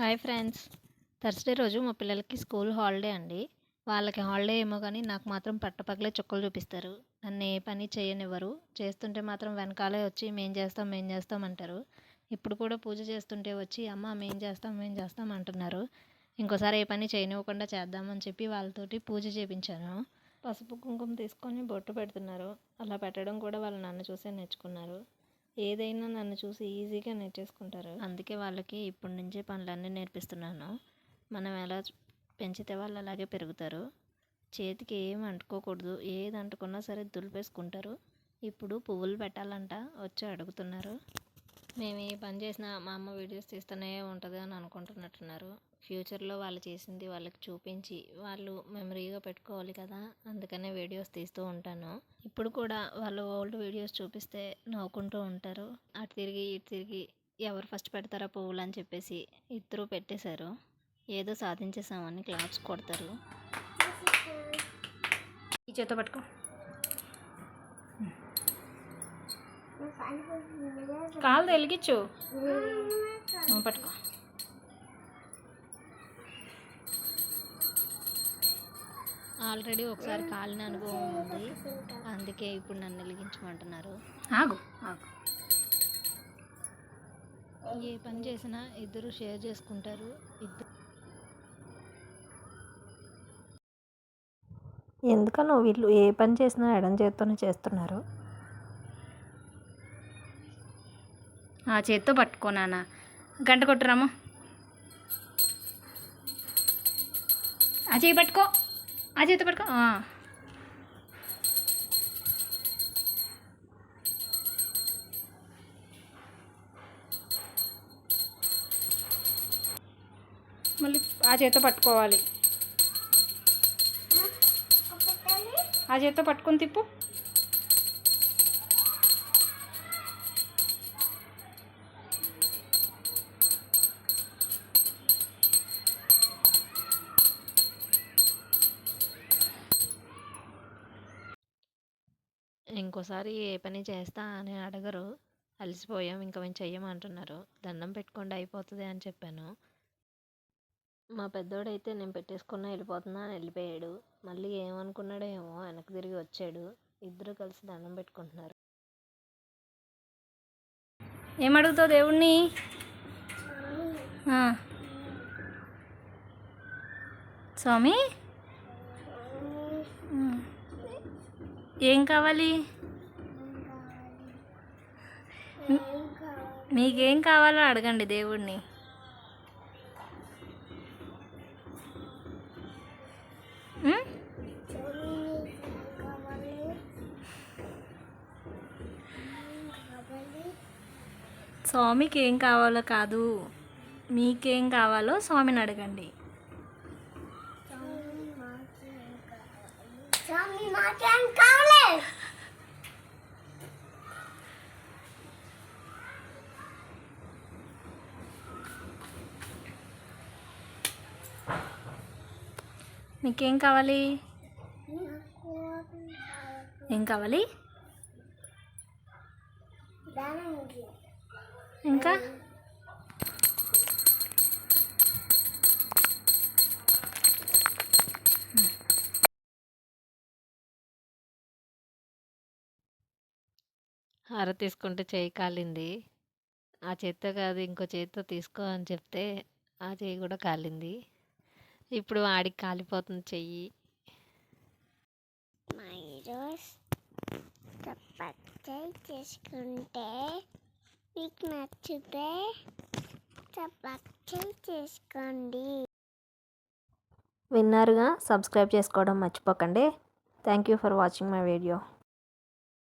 Hi friends. Thursday రోజు మా పిల్లలకి స్కూల్ హాలిడే అండి. వాళ్ళకి హాలిడే ఏమో కానీ నాకు మాత్రం పట్టపగలే చుక్కలు చూపిస్తారు. నన్ను ఏ పని చేయనివ్వరు. చేస్తుంటే మాత్రం వెనకాలే వచ్చి మేం చేస్తాం మేం చేస్తాం అంటారు. ఇప్పుడు కూడా పూజ చేస్తుంటే వచ్చి అమ్మ మేం చేస్తాం మేం చేస్తాం అంటున్నారు. ఇంకోసారి ఏ పని చేయనివ్వకుండా చేద్దామని చెప్పి వాళ్ళతోటి పూజ చేయించాను పసుపు కుంకుమ తీసుకొని బొట్టు పెడుతున్నారు. అలా పెట్టడం కూడా వాళ్ళ నన్ను చూసే నేర్చుకున్నారు. ఏదైనా నన్ను చూసి ఈజీగా నేర్చేసుకుంటారు. అందుకే వాళ్ళకి ఇప్పటి నుంచే పనులన్నీ నేర్పిస్తున్నాను. మనం ఎలా పెంచితే వాళ్ళు అలాగే పెరుగుతారు. చేతికి ఏం అంటుకోకూడదు. ఏది అంటుకున్నా సరే దులిపేసుకుంటారు. ఇప్పుడు పువ్వులు పెట్టాలంట వచ్చి అడుగుతున్నారు. మేము ఏ పని చేసినా మా అమ్మ వీడియోస్ తీస్తూనే ఉంటుంది అని అనుకుంటున్నట్టున్నారు. ఫ్యూచర్లో వాళ్ళు చేసింది వాళ్ళకి చూపించి వాళ్ళు మెమరీగా పెట్టుకోవాలి కదా అందుకనే వీడియోస్ తీస్తూ ఉంటాను. ఇప్పుడు కూడా వాళ్ళు ఓల్డ్ వీడియోస్ చూపిస్తే నవ్వుకుంటూ ఉంటారు. అటు తిరిగి ఇటు తిరిగి ఎవరు ఫస్ట్ పెడతారా పువ్వులు అని చెప్పేసి ఇద్దరు పెట్టేశారు. ఏదో సాధించేసామని క్లాప్స్ కొడతారు. ఈ చేత పట్టుకో. కాలు వెలిగించు పట్టుకో. ఆల్రెడీ ఒకసారి కాలిన అనుభవం ఉంది. అందుకే ఇప్పుడు నన్ను వెలిగించమంటున్నారు. ఆగు. ఆగు. ఏ పని చేసినా ఇద్దరు షేర్ చేసుకుంటారు. ఇద్దరు ఎందుకనో వీళ్ళు ఏ పని చేసినా ఎడం చేత్తోనే చేస్తున్నారు. ఆ చేత్తో పట్టుకో నాన్న. గంట కొట్టురాము ఆ చేయి పట్టుకో. ఆ చేత పట్టుకో. మళ్ళీ ఆ చేత పట్టుకోవాలి. ఆ చేత పట్టుకొని తిప్పు. ఇంకోసారి ఏ పని చేస్తా అని అడగరు. అలసిపోయాం ఇంకా మేము చెయ్యమంటున్నారు. దండం పెట్టుకోండి అయిపోతుంది అని చెప్పాను. మా పెద్దోడైతే నేను పెట్టేసుకున్నా వెళ్ళిపోతున్నా అని వెళ్ళిపోయాడు. మళ్ళీ ఏమనుకున్నాడో ఏమో వెనక్కి తిరిగి వచ్చాడు. ఇద్దరు కలిసి దండం పెట్టుకుంటున్నారు. ఏమడుగుతావు దేవుణ్ణి? ఆ. స్వామి. ఏం కావాలి? మీకేం కావాలో అడగండి దేవుణ్ణి. స్వామికి ఏం కావాలో కాదు. మీకేం కావాలో స్వామిని అడగండి. మీకేం కావాలి? ఏం కావాలి? ఇంకా? హార తీసుకుంటే చేయి కాలింది. ఆ చేత్తో కాదు ఇంకో చేత్తో తీసుకో అని చెప్తే ఆ చేయి కూడా కాలింది. ఇప్పుడు ఆడికి కాలిపోతుంది చెయ్యి. చేసుకుంటే మీకు నచ్చితే చేసుకోండి. విన్నారుగా? సబ్స్క్రైబ్ చేసుకోవడం మర్చిపోకండి. Thank you for watching my video